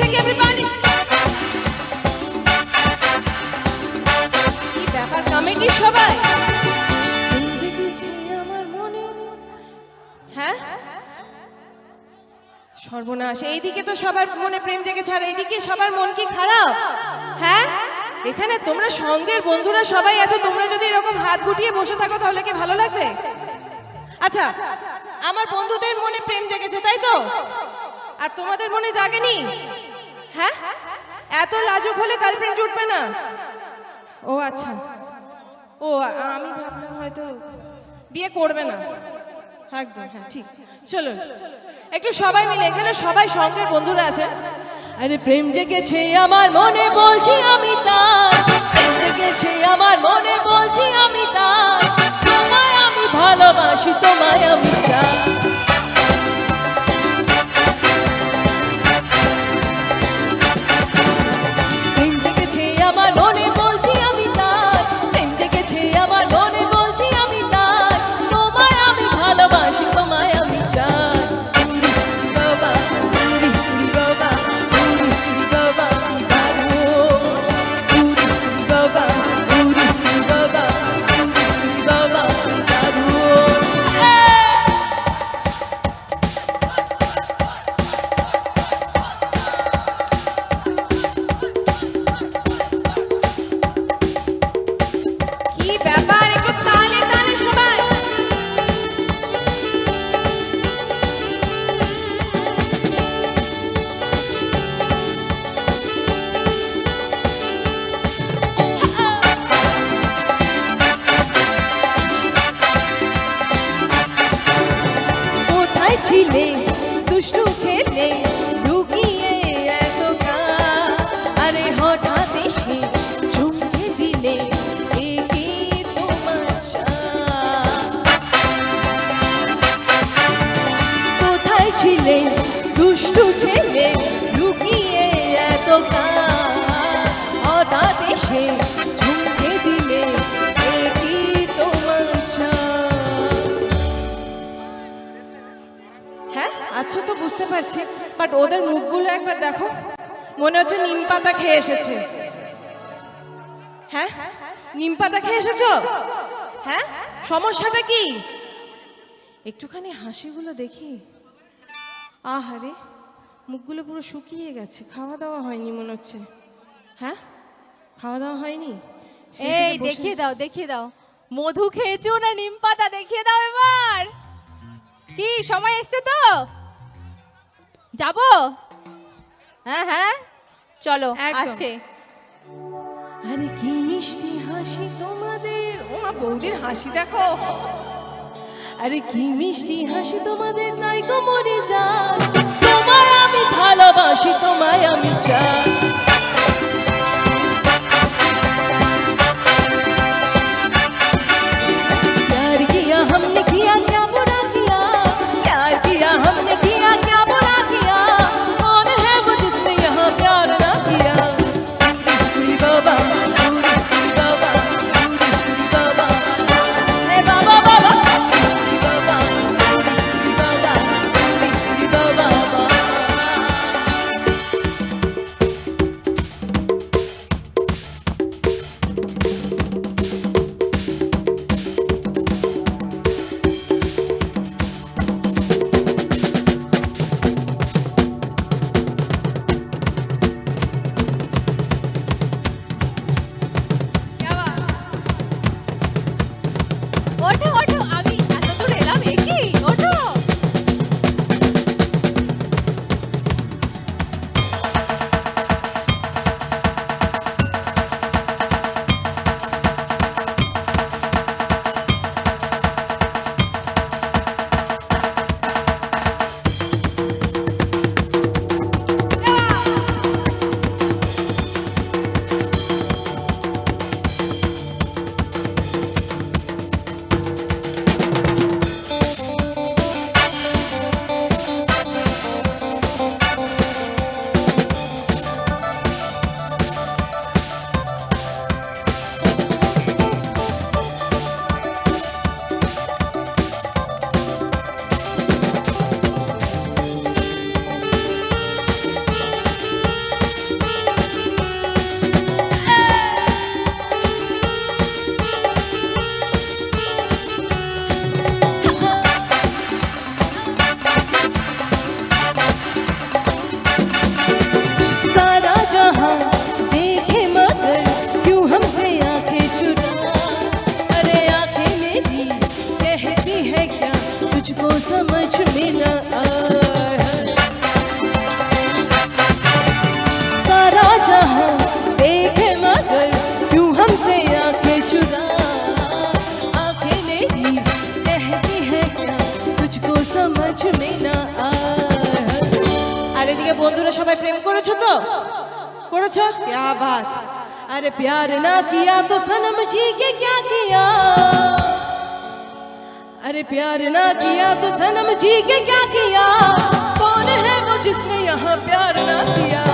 থেকে সবাই? হ্যাঁ? সর্বনাশ, এইদিকে তো সবার মনে প্রেম জেগেছে, আর এইদিকে সবার মন কি খারাপ? হ্যাঁ? এখানে তোমরা সঙ্গের বন্ধুরা সবাই আছো, তোমরা যদি এরকম হাত গুটিয়ে বসে থাকো, তাহলে কি ভালো লাগবে? আচ্ছা আমার বন্ধুদের মনে প্রেম জেগেছে, তাই তো? আর তোমাদের মনে জাগেনি? হ্যাঁ? এত লাজুক হলে গার্লফ্রেন্ড জুটবে না? ও আচ্ছা। ও আমি ভাবলাম হয়তো বিয়ে করবে না। একদম হ্যাঁ ঠিক। চলো, একটু সবাই মিলে, এখানে সবাই সঙ্গের বন্ধুরা আছে। আরে প্রেম জেগেছে আমার মনে, বলছি আমি তার প্রেম জেগেছে আমার মনে, বলছি আমি তার তোমায় আমি ভালোবাসি, তোমায় আমি চাই। কি তোমার হ্যাঁ আচ্ছা তো, বুঝতে পারছি। বাট ওদের মুখগুলো একবার দেখো। মনে হচ্ছে নিম পাতা খেয়ে এসেছে। হ্যাঁ? নিম পাতা খেয়ে এসেছ? হ্যাঁ? সমস্যাটা কি? একটুখানি হাসিগুলো দেখি। আহারে, মুখগুলো পুরো শুকিয়ে গেছে। খাওয়া দাওয়া হয়নি মনে হচ্ছে। হ্যাঁ? খাওয়া দাওয়া হয়নি এই দেখিয়ে দাও দেখিয়ে দাও। মধু খেয়েছো না নিম পাতা? দেখিয়ে দাও এবার। কি সময় এসছে তো? যাব? হ্যাঁ হ্যাঁ। চলো আসছে। আরে কি মিষ্টি হাসি তোমাদের। ও মা বৌদির হাসি দেখো। আরে কি মিষ্টি হাসি তোমাদের নাই গো মরে যান তোমায় আমি ভালোবাসি তোমায় আমি চাই। पूछो, क्या बात? अरे प्यार ना किया तो सनम जी के क्या किया? अरे प्यार ना किया तो सनम जी के क्या किया? कौन है वो जिसने यहाँ प्यार ना किया?